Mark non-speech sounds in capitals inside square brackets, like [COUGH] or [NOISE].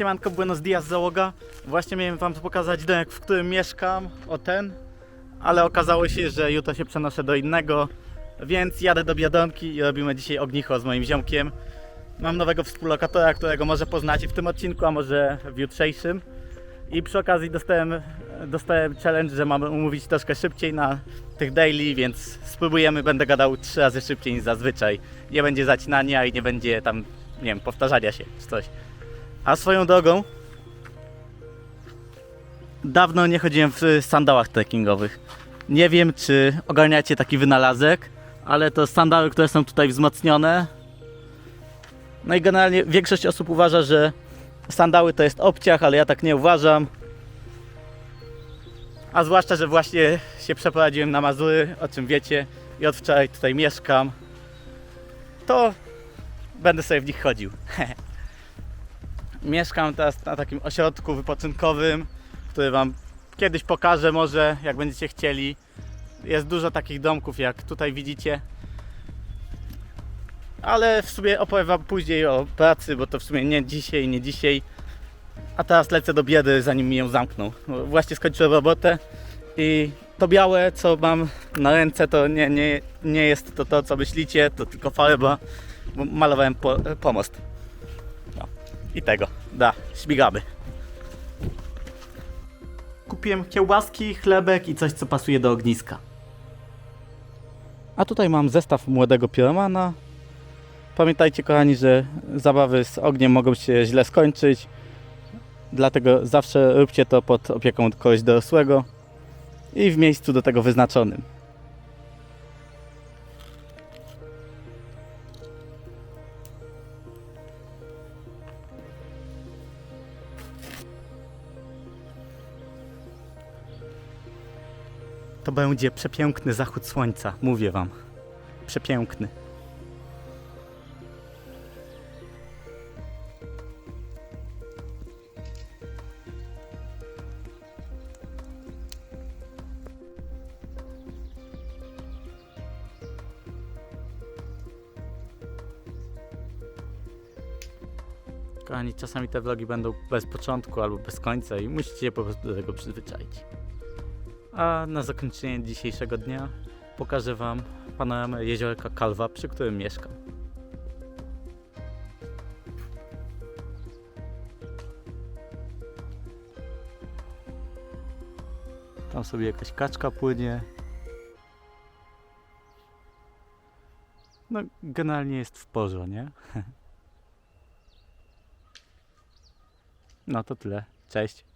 Siemanko, buenos dias załoga. Właśnie miałem wam pokazać domek, w którym mieszkam, o ten. Ale okazało się, że jutro się przenoszę do innego, więc jadę do Biedronki i robimy dzisiaj ognicho z moim ziomkiem. Mam nowego współlokatora, którego może poznacie w tym odcinku, a może w jutrzejszym. I przy okazji dostałem, dostałem challenge, że mamy umówić troszkę szybciej na tych daily, więc spróbujemy, będę gadał trzy razy szybciej niż zazwyczaj. Nie będzie zacinania i nie będzie tam, nie wiem, powtarzania się czy coś. A swoją drogą, dawno nie chodziłem w sandałach trekkingowych. Nie wiem, czy ogarniacie taki wynalazek, ale to sandały, które są tutaj wzmocnione. No i generalnie większość osób uważa, że sandały to jest obciach, ale ja tak nie uważam. A zwłaszcza, że właśnie się przeprowadziłem na Mazury, o czym wiecie, i od wczoraj tutaj mieszkam. To będę sobie w nich chodził. [LAUGHS] Mieszkam teraz na takim ośrodku wypoczynkowym, który Wam kiedyś pokażę może, jak będziecie chcieli. Jest dużo takich domków, jak tutaj widzicie. Ale w sumie opowiem Wam później o pracy, bo to w sumie nie dzisiaj, nie dzisiaj. A teraz lecę do biedy, zanim mi ją zamkną. Właśnie skończyłem robotę i to białe, co mam na ręce, to nie, nie, nie jest to to, co myślicie, to tylko farba, malowałem po, pomost. I tego, da, śmigamy. Kupiłem kiełbaski, chlebek i coś, co pasuje do ogniska. A tutaj mam zestaw młodego piromana. Pamiętajcie, kochani, że zabawy z ogniem mogą się źle skończyć. Dlatego zawsze róbcie to pod opieką kogoś dorosłego i w miejscu do tego wyznaczonym. To będzie przepiękny zachód słońca, mówię wam. Przepiękny. Kochani, czasami te vlogi będą bez początku albo bez końca i musicie się po prostu do tego przyzwyczaić. A na zakończenie dzisiejszego dnia pokażę Wam panoramę jeziorka Kalwa, przy którym mieszkam. Tam sobie jakaś kaczka płynie. No, generalnie jest w porządku, nie? [LAUGHS] No to tyle. Cześć.